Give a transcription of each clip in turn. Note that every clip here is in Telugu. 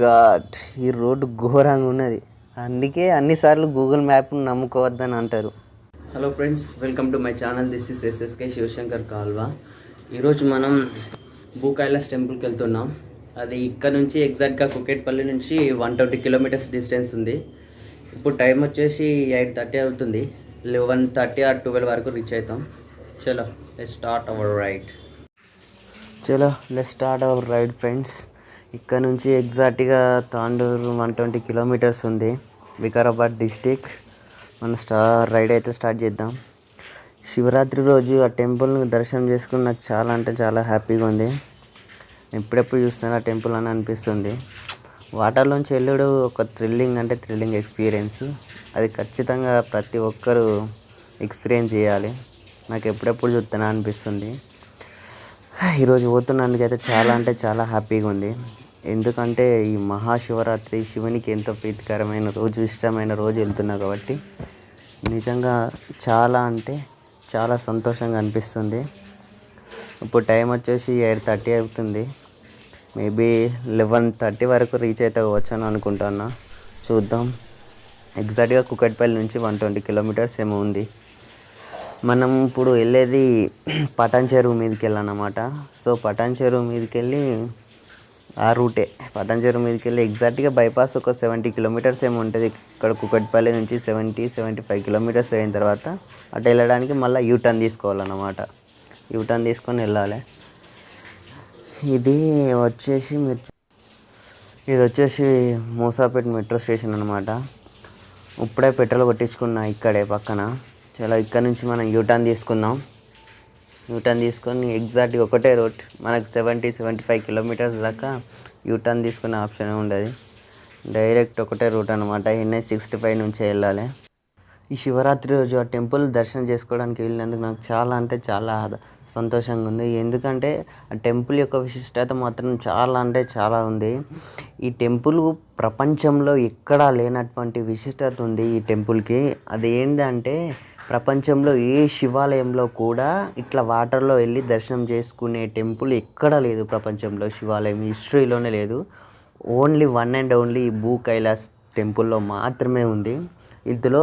గాడ్ ఈ రోడ్డు ఘోరంగా ఉన్నది. అందుకే అన్నిసార్లు గూగుల్ మ్యాప్ను నమ్ముకోవద్దని అంటారు. Hello friends welcome to my channel. This is SSK Shivashankar Kalva. ఈరోజు మనం భూకైలాస్ టెంపుల్కి వెళ్తున్నాం. అది ఇక్కడ నుంచి ఎగ్జాక్ట్గా కుకేట్పల్లి నుంచి వన్ ట్వంటీ కిలోమీటర్స్ డిస్టెన్స్ ఉంది. ఇప్పుడు టైం వచ్చేసి ఎయిట్ థర్టీ అవుతుంది. లెవెన్ థర్టీ ఆర్ ట్వెల్వ్ వరకు రీచ్ అవుతాం. చలో లెట్ స్టార్ట్ అవర్ రైడ్ చలో let start our ride friends ఇక్కడ నుంచి ఎగ్జాక్ట్గా తాండూరు వన్ ట్వంటీ కిలోమీటర్స్ ఉంది. వికారాబాద్ డిస్టిక్. మన స్టా రైడ్ అయితే స్టార్ట్ చేద్దాం. శివరాత్రి రోజు ఆ టెంపుల్ని దర్శనం చేసుకుని నాకు చాలా అంటే చాలా హ్యాపీగా ఉంది. ఎప్పుడెప్పుడు చూస్తాను ఆ టెంపుల్ అని అనిపిస్తుంది. వాటర్లోంచి వెళ్ళుడు ఒక థ్రిల్లింగ్ అంటే థ్రిల్లింగ్ ఎక్స్పీరియన్స్ అది ఖచ్చితంగా ప్రతి ఒక్కరూ ఎక్స్పీరియన్స్ చేయాలి. నాకు ఎప్పుడెప్పుడు చూస్తానా అనిపిస్తుంది. ఈరోజు పోతున్నందుకైతే చాలా అంటే చాలా హ్యాపీగా ఉంది. ఎందుకంటే ఈ మహాశివరాత్రి శివునికి ఎంతో ప్రీతికరమైన రోజు ఇష్టమైన రోజు వెళ్తున్నా కాబట్టి నిజంగా చాలా అంటే చాలా సంతోషంగా అనిపిస్తుంది. ఇప్పుడు టైం వచ్చేసి ఎయిట్ థర్టీ అవుతుంది. మేబీ లెవెన్ థర్టీ వరకు రీచ్ అయితే వచ్చాను అనుకుంటున్నా. చూద్దాం. ఎగ్జాక్ట్గా కుకట్పల్లి నుంచి వన్ ట్వంటీ కిలోమీటర్స్ ఏమో ఉంది. మనం ఇప్పుడు వెళ్ళేది పటాన్ చెరువు మీదకి వెళ్ళాలన్నమాట. సో పటాన్ చెరువు మీదకి వెళ్ళి ఆ రూటే. పటాన్ మీదకి వెళ్ళి ఎగ్జాక్ట్గా బైపాస్ ఒక సెవెంటీ కిలోమీటర్స్ ఏమి ఉంటుంది. ఇక్కడ కుకట్పల్లి నుంచి సెవెంటీ సెవెంటీ ఫైవ్ కిలోమీటర్స్ అయిన తర్వాత అటు వెళ్ళడానికి మళ్ళీ యూటర్న్ తీసుకోవాలన్నమాట. యూటర్న్ తీసుకొని వెళ్ళాలి. ఇది వచ్చేసి మీరు ఇది వచ్చేసి మూసాపేట మెట్రో స్టేషన్ అనమాట ఇప్పుడే పెట్రోల్ కొట్టించుకున్నా ఇక్కడే పక్కన. చాలా ఇక్కడ నుంచి మనం యూటర్న్ తీసుకుందాం. యూటర్న్ తీసుకొని ఎగ్జాక్ట్గా ఒకటే రూట్ మనకు సెవెంటీ సెవెంటీ ఫైవ్ కిలోమీటర్స్ దాకా యూటర్న్ తీసుకునే ఆప్షన్ ఉండదు. డైరెక్ట్ ఒకటే రూట్ అనమాట ఎన్హెచ్ సిక్స్టీ ఫైవ్ నుంచి వెళ్ళాలి. ఈ శివరాత్రి రోజు ఆ టెంపుల్ దర్శనం చేసుకోవడానికి వెళ్ళినందుకు నాకు చాలా అంటే చాలా సంతోషంగా ఉంది. ఎందుకంటే ఆ టెంపుల్ యొక్క విశిష్టత మాత్రం చాలా అంటే చాలా ఉంది. ఈ టెంపుల్ ప్రపంచంలో ఎక్కడా లేనటువంటి విశిష్టత ఉంది ఈ టెంపుల్కి అది ఏంటంటే ప్రపంచంలో ఏ శివాలయంలో కూడా ఇట్లా వాటర్లో వెళ్ళి దర్శనం చేసుకునే టెంపుల్ ఎక్కడా లేదు ప్రపంచంలో. శివాలయం హిస్టరీలోనే లేదు. ఓన్లీ వన్ అండ్ ఓన్లీ ఈ భూ కైలాస్ టెంపుల్లో మాత్రమే ఉంది. ఇందులో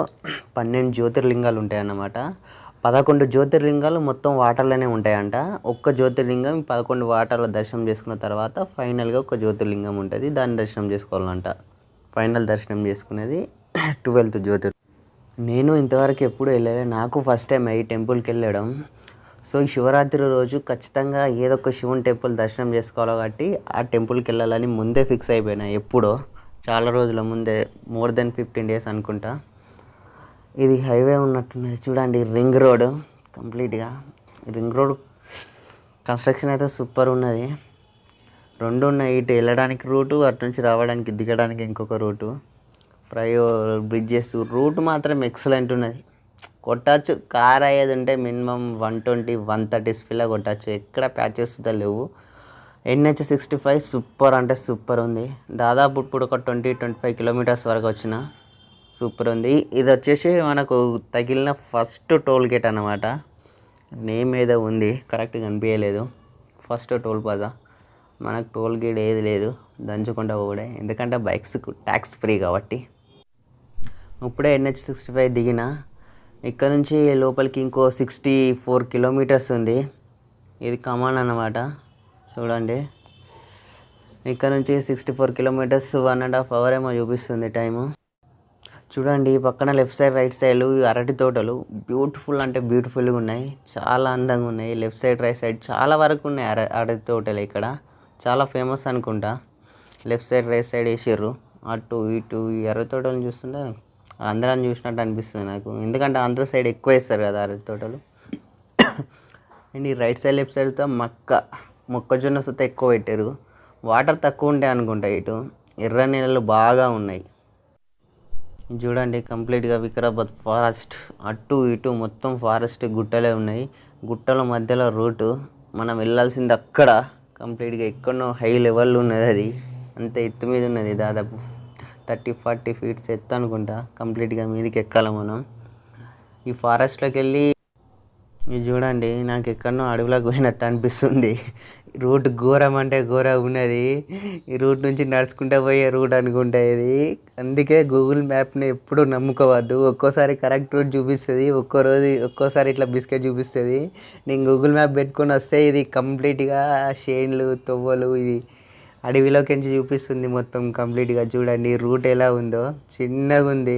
పన్నెండు జ్యోతిర్లింగాలు ఉంటాయన్నమాట. పదకొండు జ్యోతిర్లింగాలు మొత్తం వాటర్లోనే ఉంటాయంట. ఒక్క జ్యోతిర్లింగం పదకొండు వాటర్లో దర్శనం చేసుకున్న తర్వాత ఫైనల్గా ఒక జ్యోతిర్లింగం ఉంటుంది. దాన్ని దర్శనం చేసుకోవాలంట. ఫైనల్ దర్శనం చేసుకునేది ట్వెల్త్ జ్యోతిర్ నేను ఇంతవరకు ఎప్పుడు వెళ్ళలేదు నాకు ఫస్ట్ టైం అయ్యి టెంపుల్కి వెళ్ళడం. సో ఈ శివరాత్రి రోజు ఖచ్చితంగా ఏదో ఒక శివుని టెంపుల్ దర్శనం చేసుకోవాలి కాబట్టి ఆ టెంపుల్కి వెళ్ళాలని ముందే ఫిక్స్ అయిపోయినా ఎప్పుడో. చాలా రోజుల ముందే మోర్ దెన్ ఫిఫ్టీన్ డేస్ అనుకుంటా. ఇది హైవే ఉన్నట్టున్నది. చూడండి రింగ్ రోడ్ కంప్లీట్గా రింగ్ రోడ్ కన్స్ట్రక్షన్ అయితే సూపర్ ఉన్నది. రెండు ఉన్నాయి. ఇటు వెళ్ళడానికి రూటు అటు నుంచి రావడానికి దిగడానికి ఇంకొక రూటు ఫ్లై బ్రిడ్జెస్ రూట్ మాత్రం ఎక్సలెంట్ ఉన్నది. కొట్టచ్చు. కార్ అయ్యేది ఉంటే minimum one twenty one thirty స్పీడ్లో కొట్టచ్చు. ఎక్కడ ప్యాచెస్ లేవు. ఎన్హెచ్ సిక్స్టీ ఫైవ్ సూపర్ అంటే సూపర్ ఉంది. దాదాపు ఇప్పుడు ఒక ట్వంటీ ట్వంటీ ఫైవ్ కిలోమీటర్స్ వరకు వచ్చిన సూపర్ ఉంది. ఇది వచ్చేసి మనకు తగిలిన ఫస్ట్ టోల్ గేట్ అనమాట నేమ్ ఏదో ఉంది. కరెక్ట్గా కనిపించలేదు. First toll plaza. మనకు టోల్ గేట్ ఏది లేదు. దంచుకుంటా పోడే ఎందుకంటే బైక్స్ ట్యాక్స్ ఫ్రీ కాబట్టి. ఇప్పుడే ఎన్హెచ్ సిక్స్టీ ఫైవ్ దిగిన. ఇక్కడ నుంచి లోపలికి ఇంకో సిక్స్టీ ఫోర్ కిలోమీటర్స్ ఉంది. ఇది కమాన్ అన్నమాట. చూడండి. ఇక్కడ నుంచి sixty four kilometres one and half hour ఏమో చూపిస్తుంది టైము. చూడండి పక్కన లెఫ్ట్ సైడ్ రైట్ సైడ్ అరటి తోటలు బ్యూటిఫుల్ అంటే బ్యూటిఫుల్గా ఉన్నాయి. చాలా అందంగా ఉన్నాయి. లెఫ్ట్ సైడ్ రైట్ సైడ్ చాలా వరకు ఉన్నాయి అర అరటి తోటలు ఇక్కడ. చాలా ఫేమస్ అనుకుంటా. లెఫ్ట్ సైడ్ రైట్ సైడ్ వేసారు అటు ఇటు ఈ అరటి తోటలు చూస్తుంటే అందరం చూసినట్టు అనిపిస్తుంది నాకు. ఎందుకంటే ఆంధ్ర సైడ్ ఎక్కువ వేస్తారు కదా అరటి తోటలు. అండ్ ఈ రైట్ సైడ్ లెఫ్ట్ సైడ్ మక్క మొక్కజొన్న సుత ఎక్కువ పెట్టారు. వాటర్ తక్కువ ఉంటాయి అనుకుంటా ఇటు. ఎర్ర నీళ్ళు బాగా ఉన్నాయి. చూడండి కంప్లీట్గా వికారాబాద్ ఫారెస్ట్ అటు ఇటు మొత్తం ఫారెస్ట్ గుట్టలే ఉన్నాయి. గుట్టల మధ్యలో రూటు మనం వెళ్ళాల్సింది అక్కడ. కంప్లీట్గా ఎక్కడో హై లెవెల్లో ఉన్నది అది. అంత ఎత్తు మీద ఉన్నది దాదాపు. థర్టీ ఫార్టీ ఫీట్స్ ఎత్తు అనుకుంటా. కంప్లీట్గా మీదకి ఎక్కాలి మనం. ఈ ఫారెస్ట్లోకి వెళ్ళి ఇది చూడండి నాకు ఎక్కడనో అడవిలోకి పోయినట్టు అనిపిస్తుంది. రూట్ ఘోరం అంటే ఘోరం ఉన్నది. ఈ రూట్ నుంచి నడుచుకుంటే పోయే రూట్ అనుకుంటా ఇది. అందుకే గూగుల్ మ్యాప్ని ఎప్పుడు నమ్ముకోవద్దు. ఒక్కోసారి కరెక్ట్ రూట్ చూపిస్తుంది ఒక్కో రోజు ఒక్కోసారి ఇట్లా బిస్కెట్ చూపిస్తుంది. నేను గూగుల్ మ్యాప్ పెట్టుకొని వస్తే ఇది కంప్లీట్గా షేన్లు తొవ్వలు ఇది అడవిలోకించి చూపిస్తుంది మొత్తం కంప్లీట్గా చూడండి రూట్ ఎలా ఉందో. చిన్నగా ఉంది.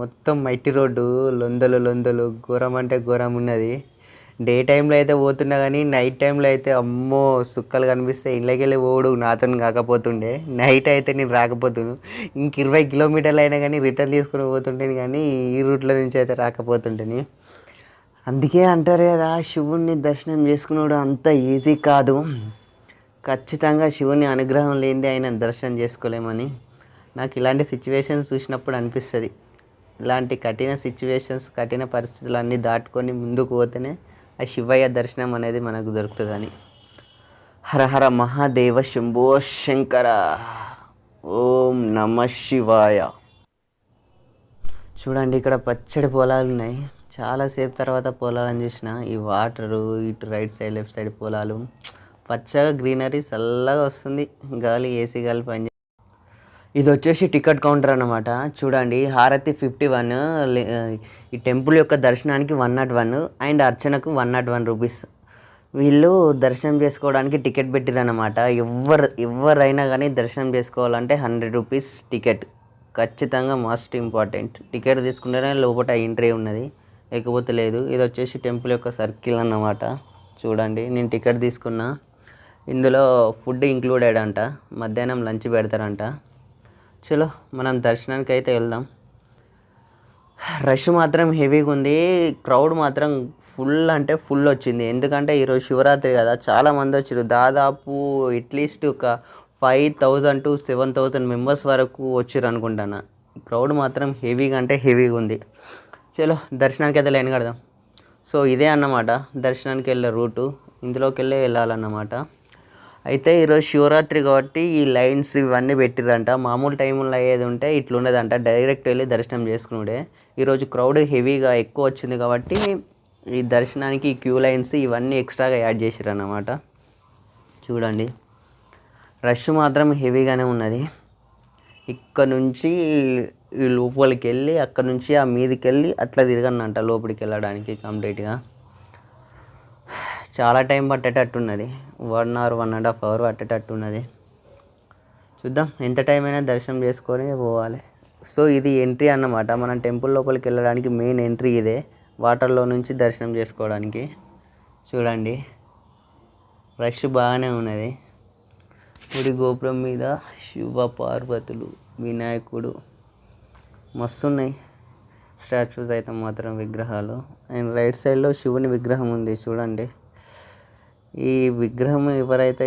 మొత్తం మట్టి రోడ్డు లొందలు లొందలు. ఘోరం అంటే ఘోరం ఉన్నది. డే టైంలో అయితే పోతున్నా కానీ నైట్ టైంలో అయితే అమ్మో సుక్కలు కనిపిస్తే ఇళ్ళకి వెళ్ళి పోడు నాతో కాకపోతుండే. నైట్ అయితే నేను రాకపోతును. ఇంక ఇరవై కిలోమీటర్లు అయినా కానీ రిటర్న్ తీసుకుని పోతుంటేని కానీ ఈ రూట్లో నుంచి అయితే రాకపోతుంటేని అందుకే అంటారు కదా శివుణ్ణి దర్శనం చేసుకున్నాడు అంత ఈజీ కాదు. ఖచ్చితంగా శివుని అనుగ్రహం లేనిదే ఆయన దర్శనం చేసుకోలేమని. నాకు ఇలాంటి సిచ్యువేషన్స్ చూసినప్పుడు అనిపిస్తుంది. ఇలాంటి కఠిన సిచ్యువేషన్స్ కఠిన పరిస్థితులు అన్నీ దాటుకొని ముందుకు పోతేనే ఆ శివయ్య దర్శనం అనేది మనకు దొరుకుతుందని. హర హర మహాదేవ శంభో శంకర. ఓం నమ శివాయ. చూడండి ఇక్కడ పచ్చడి పొలాలు ఉన్నాయి. చాలాసేపు తర్వాత పొలాలను చూసిన. ఈ వాటరు ఇటు రైట్ సైడ్ లెఫ్ట్ సైడ్ పొలాలు. పచ్చగా గ్రీనరీ చల్లగా వస్తుంది. గాలి ఏసీ గాలి పని ఇది వచ్చేసి టికెట్ కౌంటర్ అన్నమాట. చూడండి హారతి ఫిఫ్టీ వన్ ఈ టెంపుల్ యొక్క దర్శనానికి వన్ నాట్ వన్ అండ్ అర్చనకు వన్ నాట్ వన్ రూపీస్. వీళ్ళు దర్శనం చేసుకోవడానికి టికెట్ పెట్టిరనమాట ఎవరు ఎవరైనా కానీ దర్శనం చేసుకోవాలంటే హండ్రెడ్ రూపీస్ టికెట్. ఖచ్చితంగా మస్ట్ ఇంపార్టెంట్. టికెట్ తీసుకుంటేనే లోపల ఎంట్రీ ఉన్నది. లేకపోతే లేదు. ఇది వచ్చేసి టెంపుల్ యొక్క సర్కిల్ అన్నమాట. చూడండి నేను టికెట్ తీసుకున్నా. ఇందులో ఫుడ్ ఇంక్లూడెడ్ అంట మధ్యాహ్నం లంచ్ పెడతారంట. చలో మనం దర్శనానికి అయితే వెళ్దాం. రష్ మాత్రం హెవీగా ఉంది క్రౌడ్ మాత్రం ఫుల్ అంటే ఫుల్ వచ్చింది. ఎందుకంటే ఈరోజు శివరాత్రి కదా చాలా మంది వచ్చారు దాదాపు అట్లీస్ట్ ఒక five thousand to seven thousand members వరకు వచ్చారు అనుకుంటాను క్రౌడ్ మాత్రం హెవీగా అంటే హెవీగా ఉంది. చలో దర్శనానికి అయితే లైన్ కడదాం. సో ఇదే అన్నమాట దర్శనానికి వెళ్ళే రూటు. ఇందులోకి వెళ్ళే వెళ్ళాలన్నమాట. అయితే ఈరోజు శివరాత్రి కాబట్టి ఈ లైన్స్ ఇవన్నీ పెట్టిరంట మామూలు టైంలో అయ్యేది ఉంటే ఇట్లుండదంట. డైరెక్ట్ వెళ్ళి దర్శనం చేసుకునుడే. ఈరోజు క్రౌడ్ హెవీగా ఎక్కువ వచ్చింది కాబట్టి ఈ దర్శనానికి ఈ క్యూ లైన్స్ ఇవన్నీ ఎక్స్ట్రాగా యాడ్ చేసిరన్నమాట చూడండి. రష్ మాత్రం హెవీగానే ఉన్నది. ఇక్కడ నుంచి ఈ లోపలికి వెళ్ళి అక్కడ నుంచి ఆ మీదకి వెళ్ళి అట్లా తిరగనంట లోపలికి వెళ్ళడానికి కంప్లీట్గా చాలా టైం పట్టేటట్టు ఉన్నది one hour one and half hour పట్టేటట్టు ఉన్నది చూద్దాం ఎంత టైం అయినా దర్శనం చేసుకొని పోవాలి. సో ఇది ఎంట్రీ అన్నమాట. మనం టెంపుల్ లోపలికి వెళ్ళడానికి మెయిన్ ఎంట్రీ ఇదే. వాటర్లో నుంచి దర్శనం చేసుకోవడానికి. చూడండి. రష్ బాగానే ఉన్నది. గుడి గోపురం మీద శివ పార్వతులు వినాయకుడు మస్తు ఉన్నాయి స్టాచ్యూస్ అయితే మాత్రం విగ్రహాలు. అండ్ రైట్ సైడ్లో శివుని విగ్రహం ఉంది. చూడండి. ఈ విగ్రహం ఎవరైతే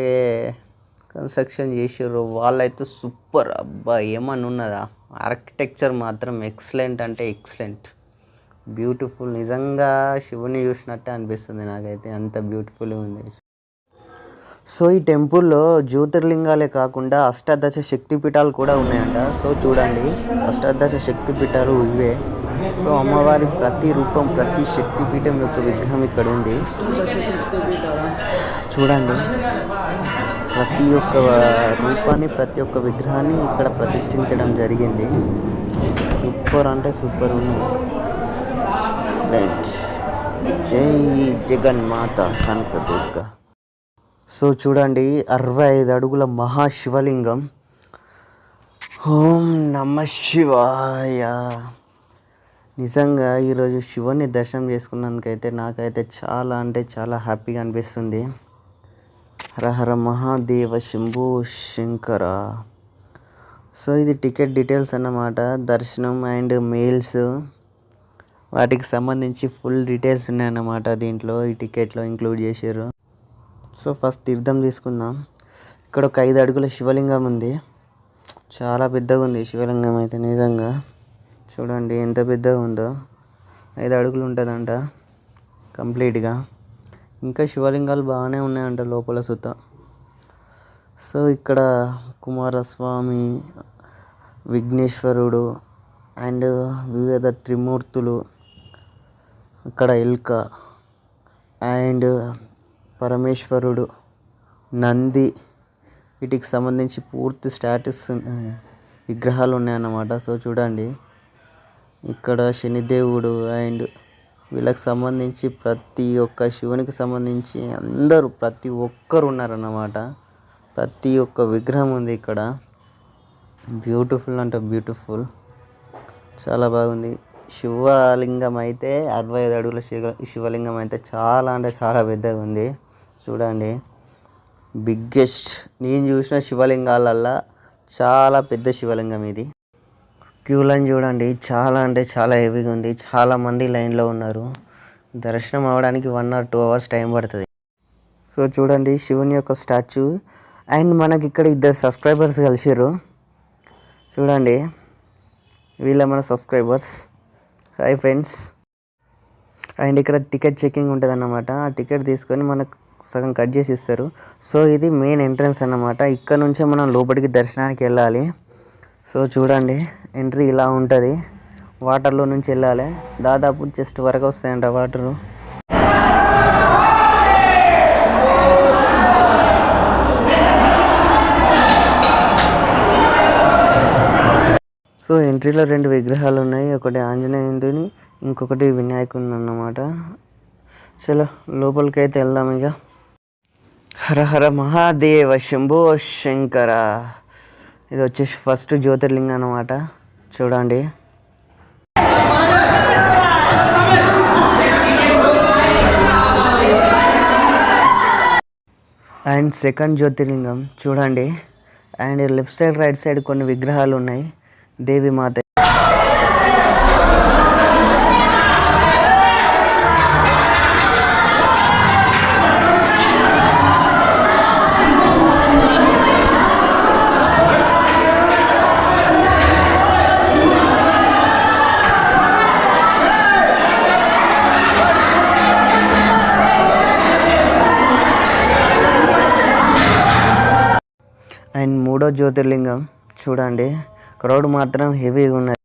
కన్స్ట్రక్షన్ చేసారో వాళ్ళైతే సూపర్ అబ్బా ఏమనున్నదా ఉన్నదా? ఆర్కిటెక్చర్ మాత్రం ఎక్సలెంట్ అంటే ఎక్సలెంట్ బ్యూటిఫుల్ నిజంగా శివుని చూసినట్టే అనిపిస్తుంది నాకైతే. అంత బ్యూటిఫుల్గా ఉంది. సో ఈ టెంపుల్లో జ్యోతిర్లింగాలే కాకుండా అష్టాదశ శక్తిపీఠాలు కూడా ఉన్నాయంట. సో చూడండి. అష్టాదశ శక్తిపీఠాలు ఇవే. సో అమ్మవారి ప్రతి రూపం ప్రతి శక్తిపీఠం యొక్క విగ్రహం ఇక్కడ ఉంది చూడండి. ప్రతి ఒక్క రూపాన్ని ప్రతి ఒక్క విగ్రహాన్ని ఇక్కడ ప్రతిష్ఠించడం జరిగింది. సూపర్ అంటే సూపర్ ఉన్నాయి ఎక్సలెంట్ జై జగన్మాత కనకదుర్గ సో చూడండి అరవై ఐదు అడుగుల మహాశివలింగం. ఓం నమ శివాయ. నిజంగా ఈరోజు శివుని దర్శనం చేసుకున్నందుకైతే నాకైతే చాలా అంటే చాలా హ్యాపీగా అనిపిస్తుంది. హరహర మహాదేవ శంభో శంకర. సో ఇది టికెట్ డీటెయిల్స్ అన్నమాట. దర్శనం అండ్ మెయిల్స్. వాటికి సంబంధించి ఫుల్ డీటెయిల్స్ ఉన్నాయన్నమాట దీంట్లో ఈ టికెట్లో ఇంక్లూడ్ చేశారు. సో ఫస్ట్ తీర్థం తీసుకుందాం. ఇక్కడ ఒక ఐదు అడుగుల శివలింగం ఉంది. చాలా పెద్దగా ఉంది శివలింగం అయితే నిజంగా. చూడండి ఎంత పెద్దగా ఉందో. ఐదు అడుగులు ఉంటుందంట కంప్లీట్గా. ఇంకా శివలింగాలు బాగానే ఉన్నాయంట లోపల సుత. సో ఇక్కడ కుమారస్వామి విఘ్నేశ్వరుడు అండ్ వివిధ త్రిమూర్తులు ఇక్కడ ఎల్క అండ్ పరమేశ్వరుడు నంది. వీటికి సంబంధించి పూర్తి స్టాటస్ విగ్రహాలు ఉన్నాయన్నమాట. సో చూడండి ఇక్కడ శనిదేవుడు అండ్ వీళ్ళకి సంబంధించి ప్రతి ఒక్క శివునికి సంబంధించి అందరూ ప్రతి ఒక్కరు ఉన్నారన్నమాట. ప్రతి ఒక్క విగ్రహం ఉంది ఇక్కడ. బ్యూటిఫుల్ అంటే బ్యూటిఫుల్ చాలా బాగుంది. శివలింగం అయితే అరవై ఐదు అడుగుల శివ శివలింగం అయితే చాలా అంటే చాలా పెద్దగా ఉంది. చూడండి. బిగ్గెస్ట్ నేను చూసిన శివలింగాలల్లా చాలా పెద్ద శివలింగం ఇది. క్యూ లైన్ చూడండి. చాలా అంటే చాలా హెవీగా ఉంది. చాలా మంది లైన్లో ఉన్నారు. దర్శనం అవ్వడానికి one or two hours time పడుతుంది. సో చూడండి శివుని యొక్క స్టాచ్యూ అండ్ మనకి ఇక్కడ ఇద్దరు సబ్స్క్రైబర్స్ కలిసిర్రు. చూడండి వీళ్ళ మన సబ్స్క్రైబర్స్ హాయ్ ఫ్రెండ్స్ అండ్ ఇక్కడ టికెట్ చెకింగ్ ఉంటుంది అన్నమాట ఆ టికెట్ తీసుకొని మనకు సగం కట్ చేసి ఇస్తారు. సో ఇది మెయిన్ ఎంట్రన్స్ అన్నమాట. ఇక్కడ నుంచే మనం లోపలికి దర్శనానికి వెళ్ళాలి. సో చూడండి. ఎంట్రీ ఇలా ఉంటుంది. వాటర్లో నుంచి వెళ్ళాలి. దాదాపు జస్ట్ వరకు వస్తాయంట వాటరు. సో ఎంట్రీలో రెండు విగ్రహాలు ఉన్నాయి. ఒకటి ఆంజనేయుని ఇంకొకటి వినాయకుని అన్నమాట చలో లోపలికి అయితే వెళ్దాం ఇక. హర హర మహాదేవ శంభో శంకర. ఇది వచ్చేసి ఫస్ట్ జ్యోతిర్లింగం అన్నమాట చూడండి. అండ్ సెకండ్ జ్యోతిర్లింగం చూడండి. And left side right side కొన్ని విగ్రహాలు ఉన్నాయి. దేవి మాత అండ్ మూడో జ్యోతిర్లింగం చూడండి. క్రౌడ్ మాత్రం హెవీగా ఉన్నది.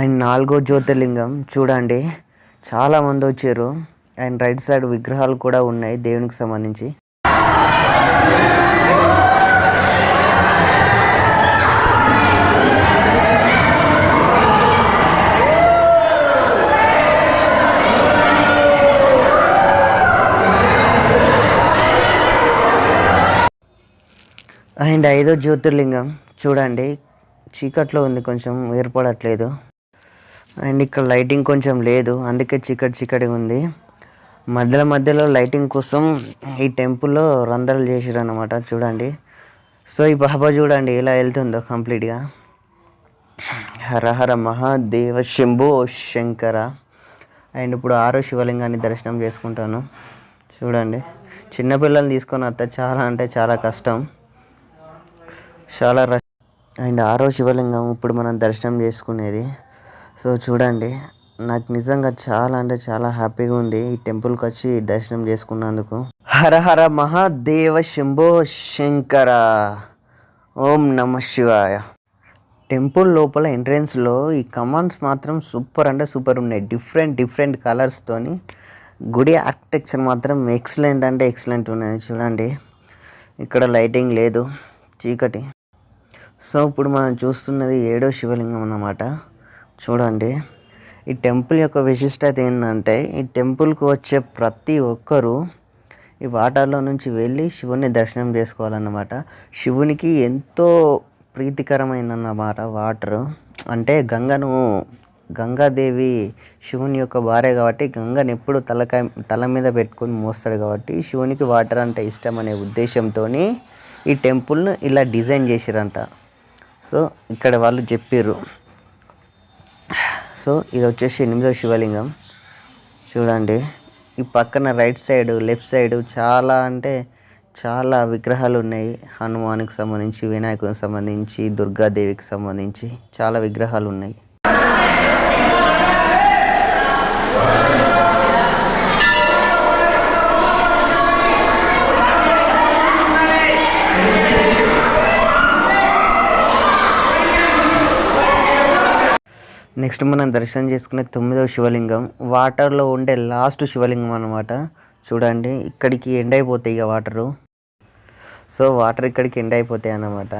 అండ్ నాలుగో జ్యోతిర్లింగం చూడండి. చాలా మంది వచ్చారు. అండ్ రైట్ సైడ్ విగ్రహాలు కూడా ఉన్నాయి దేవునికి సంబంధించి. అండ్ ఐదో జ్యోతిర్లింగం చూడండి చీకట్లో ఉంది కొంచెం ఏర్పడట్లేదు. అండ్ ఇక్కడ లైటింగ్ కొంచెం లేదు అందుకే చీకటి చీకటి ఉంది. మధ్యలో మధ్యలో లైటింగ్ కోసం ఈ టెంపుల్లో రంధ్రాలు చేసారు అనమాట చూడండి. సో ఈ బాబా చూడండి ఎలా వెళ్తుందో కంప్లీట్గా. హర హర మహాదేవ శంభో శంకర. అండ్ ఇప్పుడు ఆరో శివలింగాన్ని దర్శనం చేసుకుంటాను. చూడండి. చిన్నపిల్లల్ని తీసుకొని వస్తే చాలా అంటే చాలా కష్టం. చాలా రష్. అండ్ ఆరో శివలింగం ఇప్పుడు మనం దర్శనం చేసుకునేది. సో చూడండి. నాకు నిజంగా చాలా అంటే చాలా హ్యాపీగా ఉంది. ఈ టెంపుల్కి వచ్చి దర్శనం చేసుకున్నందుకు. హర హర మహాదేవ శంభో శంకర. ఓం నమ శివాయ. టెంపుల్ లోపల ఎంట్రెన్స్లో ఈ కమాండ్స్ మాత్రం సూపర్ అంటే సూపర్ ఉన్నాయి. డిఫరెంట్ డిఫరెంట్ కలర్స్తోని గుడి ఆర్కిటెక్చర్ మాత్రం ఎక్సలెంట్ అంటే ఎక్సలెంట్ ఉన్నది చూడండి. ఇక్కడ లైటింగ్ లేదు. చీకటి. సో ఇప్పుడు మనం చూస్తున్నది ఏడో శివలింగం అన్నమాట. చూడండి. ఈ టెంపుల్ యొక్క విశిష్టత ఏంటంటే ఈ టెంపుల్కి వచ్చే ప్రతి ఒక్కరూ ఈ వాటర్లో నుంచి వెళ్ళి శివుని దర్శనం చేసుకోవాలన్నమాట. శివునికి ఎంతో ప్రీతికరమైందన్నమాట వాటర్. అంటే గంగను గంగాదేవి శివుని యొక్క భార్య కాబట్టి గంగను ఎప్పుడు తలకాయ తల మీద పెట్టుకొని మోస్తాడు కాబట్టి శివునికి వాటర్ అంటే ఇష్టం అనే ఉద్దేశంతో ఈ టెంపుల్ను ఇలా డిజైన్ చేసిరంట. సో ఇక్కడ వాళ్ళు చెప్పారు సో ఇది వచ్చేసి ఎనిమిదో శివలింగం. చూడండి ఈ పక్కన రైట్ సైడ్ లెఫ్ట్ సైడ్ చాలా అంటే చాలా విగ్రహాలు ఉన్నాయి. హనుమానికి సంబంధించి వినాయకునికి సంబంధించి దుర్గాదేవికి సంబంధించి చాలా విగ్రహాలు ఉన్నాయి. నెక్స్ట్ మనం దర్శనం చేసుకునే తొమ్మిదవ శివలింగం. వాటర్లో ఉండే లాస్ట్ శివలింగం అనమాట చూడండి ఇక్కడికి ఎండ్ అయిపోతాయి ఇక వాటరు. సో వాటర్ ఇక్కడికి ఎండ్ అయిపోతాయి అన్నమాట.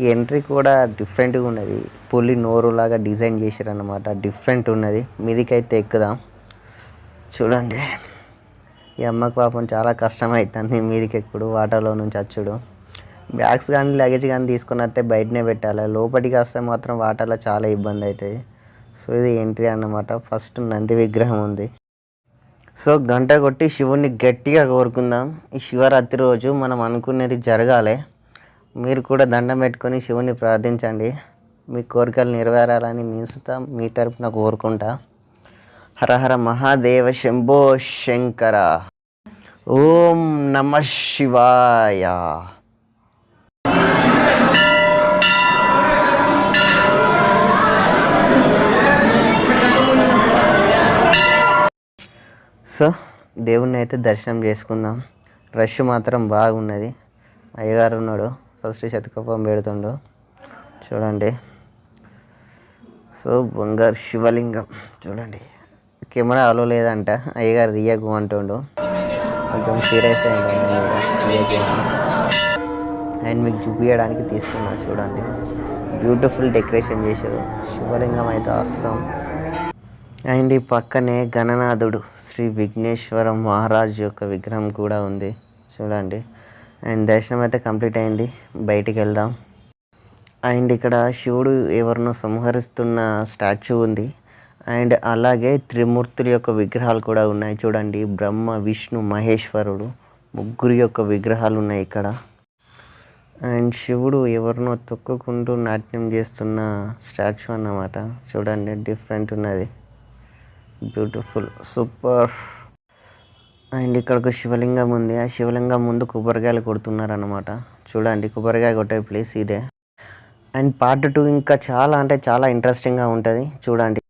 ఈ ఎంట్రీ కూడా డిఫరెంట్గా ఉన్నది. పులి నోరు లాగా డిజైన్ చేశారనమాట డిఫరెంట్ ఉన్నది. మీదికైతే ఎక్కుదాం. చూడండి. ఈ అమ్మకు పాపం చాలా కష్టం అవుతుంది మీదికి ఎక్కుడు వాటర్లో నుంచి వచ్చుడు బ్యాగ్స్ కానీ లగేజ్ కానీ తీసుకొని వస్తే బయటనే పెట్టాలి? లోపలికి వస్తే మాత్రం వాటర్లో చాలా ఇబ్బంది అవుతుంది సో ఇది ఎంట్రీ అన్నమాట. ఫస్ట్ నంది విగ్రహం ఉంది. సో గంట కొట్టి శివుణ్ణి గట్టిగా కోరుకుందాం. ఈ శివరాత్రి రోజు మనం అనుకునేది జరగాలి. మీరు కూడా దండం పెట్టుకొని శివుని ప్రార్థించండి. మీ కోరికలు నెరవేరాలని మీసుతాం మీ తరపున కోరుకుంటా. హరహర మహాదేవ శంభో శంకర. ఓం నమ శివాయ. సో దేవుణ్ణి అయితే దర్శనం చేసుకుందాం. రష్ మాత్రం బాగున్నది. అయ్యగారు ఉన్నాడు. ఫస్ట్ శతకపం పెడుతుండు. చూడండి. సో బంగారు శివలింగం. చూడండి. కెమెరా అలో లేదంట. అయ్యగారు తీయకు అంటుండు. కొంచెం సీరియస్ అయింది. అండ్ మీకు చూపించడానికి తీసుకున్నా. చూడండి. బ్యూటిఫుల్ డెకరేషన్ చేశారు. శివలింగం అయితే వస్తాం అండ్ ఈ పక్కనే గణనాథుడు. శ్రీ విఘ్నేశ్వర మహారాజ్ యొక్క విగ్రహం కూడా ఉంది. చూడండి. అండ్ దర్శనం అయితే కంప్లీట్ అయింది. బయటికి వెళ్దాం. అండ్ ఇక్కడ శివుడు ఎవరినో సంహరిస్తున్న స్టాచ్యూ ఉంది. అండ్ అలాగే త్రిమూర్తుల యొక్క విగ్రహాలు కూడా ఉన్నాయి. చూడండి. బ్రహ్మ విష్ణు మహేశ్వరుడు ముగ్గురు యొక్క విగ్రహాలు ఉన్నాయి ఇక్కడ. అండ్ శివుడు ఎవరినో తొక్కుకుంటూ నాట్యం చేస్తున్న స్టాచ్యూ అన్నమాట. చూడండి. డిఫరెంట్ ఉన్నది. Beautiful super. అండ్ ఇక్కడ ఒక శివలింగం ఉంది. ఆ శివలింగం ముందు కొబ్బరికాయలు కొడుతున్నారు అనమాట చూడండి కొబ్బరికాయ కొట్టే ప్లేస్ ఇదే. అండ్ పార్ట్ టూ ఇంకా చాలా అంటే చాలా ఇంట్రెస్టింగ్గా ఉంటుంది. చూడండి.